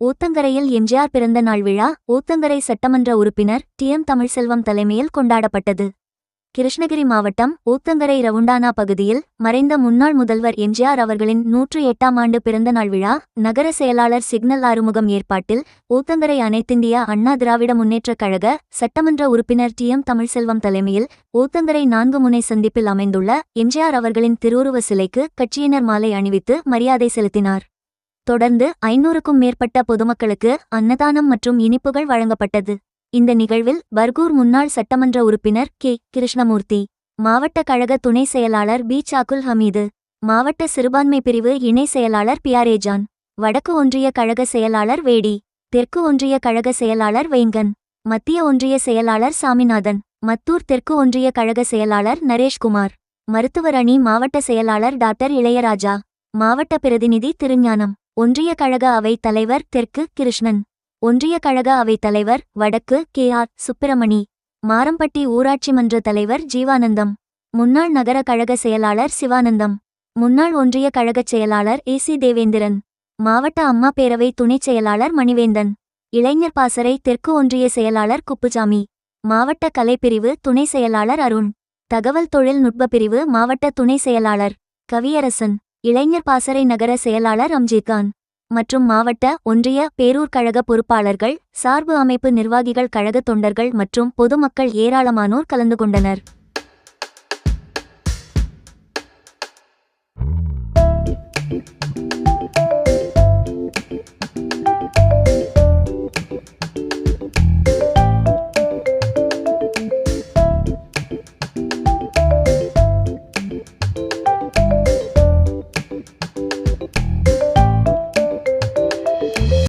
ஊத்தங்கரையில் எம்ஜிஆர் பிறந்த நாள் விழா ஊத்தங்கரை சட்டமன்ற உறுப்பினர் டி எம் தமிழ்செல்வம் தலைமையில் கொண்டாடப்பட்டது. கிருஷ்ணகிரி மாவட்டம் ஊத்தங்கரை ரவுண்டானா பகுதியில் மறைந்த முன்னாள் முதல்வர் எம்ஜிஆர் அவர்களின் நூற்று எட்டாம் ஆண்டு பிறந்த நாள் விழா நகர செயலாளர் சிக்னல் ஆறுமுகம் ஏற்பாட்டில் ஊத்தங்கரை அனைத்திந்திய அண்ணா திராவிட முன்னேற்றக் கழக சட்டமன்ற உறுப்பினர் டி எம் தமிழ்செல்வம் தலைமையில் ஊத்தங்கரை நான்கு முனை சந்திப்பில் அமைந்துள்ள எம்ஜிஆர் அவர்களின் திருவுருவ சிலைக்கு கட்சியினர் மாலை அணிவித்து மரியாதை செலுத்தினார். தொடர்ந்து ஐநூறுக்கும் மேற்பட்ட பொதுமக்களுக்கு அன்னதானம் மற்றும் இனிப்புகள் வழங்கப்பட்டது. இந்த நிகழ்வில் பர்கூர் முன்னாள் சட்டமன்ற உறுப்பினர் கே. கிருஷ்ணமூர்த்தி மாவட்ட கழக துணை செயலாளர் பி. சாக்குல் ஹமீது மாவட்ட சிறுபான்மை பிரிவு இணை செயலாளர் பியாரேஜான் வடக்கு ஒன்றிய கழக செயலாளர் வேடி தெற்கு ஒன்றிய கழக செயலாளர் வெங்கன் மத்திய ஒன்றிய செயலாளர் சாமிநாதன் மத்தூர் தெற்கு ஒன்றிய கழக செயலாளர் நரேஷ்குமார் மருத்துவர் அணி மாவட்ட செயலாளர் டாக்டர் இளையராஜா மாவட்ட பிரதிநிதி திருஞானம். ஒன்றிய கழக அவைத் தலைவர் தெற்கு கிருஷ்ணன் ஒன்றிய கழக அவைத் தலைவர் வடக்கு கே ஆர் சுப்பிரமணி மாரம்பட்டி ஊராட்சி மன்ற தலைவர் ஜீவானந்தம் முன்னாள் நகர கழக செயலாளர் சிவானந்தம் முன்னாள் ஒன்றிய கழகச் செயலாளர் ஏ சி தேவேந்திரன் மாவட்ட அம்மா பேரவை துணைச் செயலாளர் மணிவேந்தன் இளைஞர் பாசறை தெற்கு ஒன்றிய செயலாளர் குப்புசாமி மாவட்ட கலைப்பிரிவு துணை செயலாளர் அருண் தகவல் தொழில்நுட்ப பிரிவு மாவட்ட துணை செயலாளர் கவியரசன் இளைஞர் பாசறை நகர செயலாளர் அம்ஜித்கான் மற்றும் மாவட்ட ஒன்றிய பேரூர் கழக பொறுப்பாளர்கள் சார்பு அமைப்பு நிர்வாகிகள் கழக தொண்டர்கள் மற்றும் பொதுமக்கள் ஏராளமானோர் கலந்து கொண்டனர்.